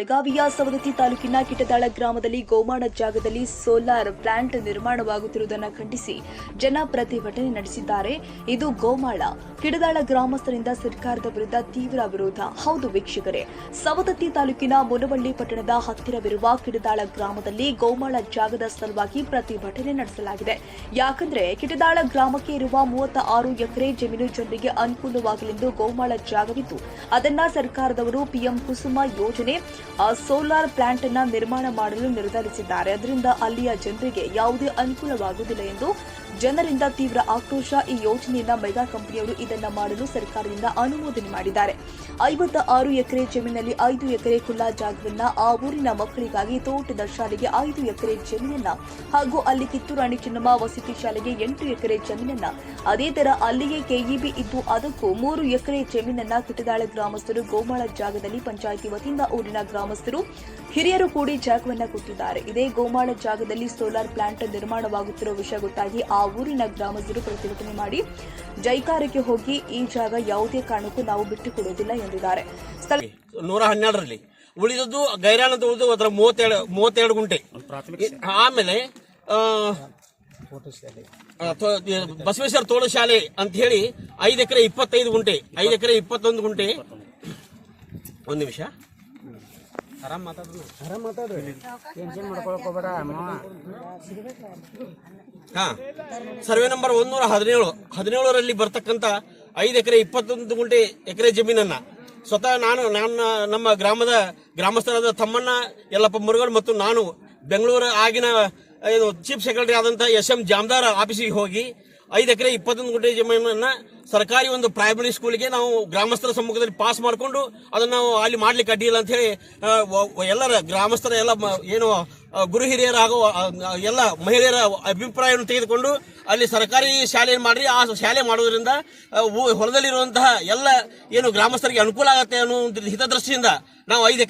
ಬೆಳಗಾವಿಯ ಸವದತ್ತಿ ತಾಲೂಕಿನ ಕಿಟದಾಳ ಗ್ರಾಮದಲ್ಲಿ ಗೋಮಾಳ ಜಾಗದಲ್ಲಿ ಸೋಲಾರ್ ಪ್ಲಾಂಟ್ ನಿರ್ಮಾಣವಾಗುತ್ತಿರುವುದನ್ನು ಖಂಡಿಸಿ ಜನ ಪ್ರತಿಭಟನೆ ನಡೆಸಿದ್ದಾರೆ. ಇದು ಗೋಮಾಳ ಕಿಡದಾಳ ಗ್ರಾಮಸ್ಥರಿಂದ ಸರ್ಕಾರದ ವಿರುದ್ಧ ತೀವ್ರ ವಿರೋಧ. ಹೌದು ವೀಕ್ಷಕರೇ, ಸವದತ್ತಿ ತಾಲೂಕಿನ ಮುನವಳ್ಳಿ ಪಟ್ಟಣದ ಹತ್ತಿರವಿರುವ ಕಿಡದಾಳ ಗ್ರಾಮದಲ್ಲಿ ಗೋಮಾಳ ಜಾಗದ ಸಲುವಾಗಿ ಪ್ರತಿಭಟನೆ ನಡೆಸಲಾಗಿದೆ. ಯಾಕಂದ್ರೆ ಕಿಟದಾಳ ಗ್ರಾಮಕ್ಕೆ ಇರುವ ಮೂವತ್ತ ಆರು ಎಕರೆ ಜಮೀನು ಜನರಿಗೆ ಅನುಕೂಲವಾಗಲೆಂದು ಗೋಮಾಳ ಜಾಗವಿದ್ದು ಅದನ್ನ ಸರ್ಕಾರದವರು ಪಿಎಂ ಕುಸುಮ ಯೋಜನೆ ಸೋಲಾರ್ ಪ್ಲಾಂಟ್ ಅನ್ನ ನಿರ್ಮಾಣ ಮಾಡಲು ನಿರ್ಧರಿಸಿದ್ದಾರೆ. ಅದರಿಂದ ಅಲ್ಲಿಯ ಜನರಿಗೆ ಯಾವುದೇ ಅನುಕೂಲವಾಗುವುದಿಲ್ಲ ಎಂದು ಜನರಿಂದ ತೀವ್ರ ಆಕ್ರೋಶ, ಈ ಯೋಜನೆಯನ್ನ ಮೆಗಾ ಕಂಪನಿಯವರು ಇದನ್ನ ಮಾಡಲು ಸರ್ಕಾರದಿಂದ ಅನುಮೋದನೆ ಮಾಡಿದ್ದಾರೆ. ಐವತ್ತ ಆರು ಎಕರೆ ಜಮೀನಲ್ಲಿ ಐದು ಎಕರೆ ಖುಲ್ಲಾ ಜಾಗವನ್ನ ಆ ಊರಿನ ಮಕ್ಕಳಿಗಾಗಿ ತೋಟದ ಶಾಲೆಗೆ ಐದು ಎಕರೆ ಜಮೀನನ್ನ ಹಾಗೂ ಅಲ್ಲಿ ಕಿತ್ತೂರಾಣಿ ಚೆನ್ನಮ್ಮ ವಸತಿ ಶಾಲೆಗೆ ಎಂಟು ಎಕರೆ ಜಮೀನನ್ನ, ಅದೇ ತರ ಅಲ್ಲಿಯೇ ಕೆಇಬಿ ಇದ್ದು ಅದಕ್ಕೂ ಮೂರು ಎಕರೆ ಜಮೀನನ್ನ ಕಿಟದಾಳ ಗ್ರಾಮಸ್ಥರು ಗೋಮಾಳ ಜಾಗದಲ್ಲಿ ಪಂಚಾಯಿತಿ ವತಿಯಿಂದ ಊರಿನ ಗ್ರಾಮಸ್ಥರು ಹಿರಿಯರು ಕೂಡಿ ಜಾಗವನ್ನ ಕೊಟ್ಟಿದ್ದಾರೆ. ಇದೇ ಗೋಮಾಳ ಜಾಗದಲ್ಲಿ ಸೋಲಾರ್ ಪ್ಲಾಂಟ್ ನಿರ್ಮಾಣವಾಗುತ್ತಿರುವ ವಿಷಯ ಗೊತ್ತಾಗಿ ಆ ಊರಿನ ಗ್ರಾಮಸ್ಥರು ಪ್ರತಿಭಟನೆ ಮಾಡಿ ಜೈಕಾರಕ್ಕೆ ಹೋಗಿ ಈ ಜಾಗ ಯಾವುದೇ ಕಾರಣಕ್ಕೂ ನಾವು ಬಿಟ್ಟುಕೊಡುವುದಿಲ್ಲ ಎಂದಿದ್ದಾರೆ. ನೂರ ಹನ್ನೆರಡರಲ್ಲಿ ಉಳಿದದ್ದು ಗೈರಾಣ ಅಂತ ಉಳಿದು ಅದರ ಮೂವತ್ತೆರಡು ಮೂವತ್ತೆರಡು ಗುಂಟೆ. ಆಮೇಲೆ ಬಸವೇಶ್ವರ ತೋಳ ಶಾಲೆ ಅಂತ ಹೇಳಿ ಐದು ಎಕರೆ ಇಪ್ಪತ್ತೈದು ಗುಂಟೆ ಐದು ಎಕರೆ ಇಪ್ಪತ್ತೊಂದು ಗುಂಟೆ. ಒಂದು ನಿಮಿಷ. ಆರಾಮ್ ಮಾತಾಡ್ರಿ. ಆರಾಮ್ ಮಾತಾಡ್ರಿ. ಟೆನ್ಷನ್ ಮಾಡ್ಕೊಳಕ್ ಹೋಗ್ಬೇಡ ಮಾವ ಹಾ. ಸರ್ವೆ ನಂಬರ್ ಒಂದೂರ ಹದಿನೇಳು. ಹದಿನೇಳರಲ್ಲಿ ಬರ್ತಕ್ಕಂತ ಐದು ಎಕರೆ ಇಪ್ಪತ್ತೊಂದು ಗುಂಟೆ ಎಕರೆ ಜಮೀನನ್ನ. ಸ್ವತಃ ನಾನು ನನ್ನ ನಮ್ಮ ಗ್ರಾಮದ ಗ್ರಾಮಸ್ಥರಾದ ತಮ್ಮಣ್ಣ ಯಲ್ಲಪ್ಪ ಮುರುಗಡ್ ಮತ್ತು ನಾನು ಬೆಂಗಳೂರು ಆಗಿನ ಚೀಫ್ ಸೆಕ್ರೆಟರಿ ಆದಂತಹ ಎಸ್ ಎಂ ಜಾಮದಾರ್ ಆಫೀಸಿಗೆ ಹೋಗಿ ಐದು ಎಕರೆ ಇಪ್ಪತ್ತೊಂದು ಗುಂಟೆ ಜಮೀನನ್ನ ಸರ್ಕಾರಿ ಒಂದು ಪ್ರೈಮರಿ ಸ್ಕೂಲ್ಗೆ ನಾವು ಗ್ರಾಮಸ್ಥರ ಸಮ್ಮುಖದಲ್ಲಿ ಪಾಸ್ ಮಾಡಿಕೊಂಡು ಅದನ್ನ ನಾವು ಅಲ್ಲಿ ಮಾಡ್ಲಿಕ್ಕೆ ಅಡ್ಡಿಲ್ಲ ಅಂತ ಹೇಳಿ ಎಲ್ಲರ ಗ್ರಾಮಸ್ಥರ ಎಲ್ಲ ಏನು ಗುರು ಹಿರಿಯರ ಎಲ್ಲ ಮಹಿಳೆಯರ ಅಭಿಪ್ರಾಯವನ್ನು ತೆಗೆದುಕೊಂಡು ಅಲ್ಲಿ ಸರ್ಕಾರಿ ಶಾಲೆ ಮಾಡ್ರಿ, ಆ ಶಾಲೆ ಮಾಡೋದ್ರಿಂದ ಹೊಲದಲ್ಲಿರುವಂತಹ ಎಲ್ಲ ಏನು ಗ್ರಾಮಸ್ಥರಿಗೆ ಅನುಕೂಲ ಆಗತ್ತೆ ಅನ್ನೋ ಹಿತದೃಷ್ಟಿಯಿಂದ ನಾವು ಐದು ಎಕರೆ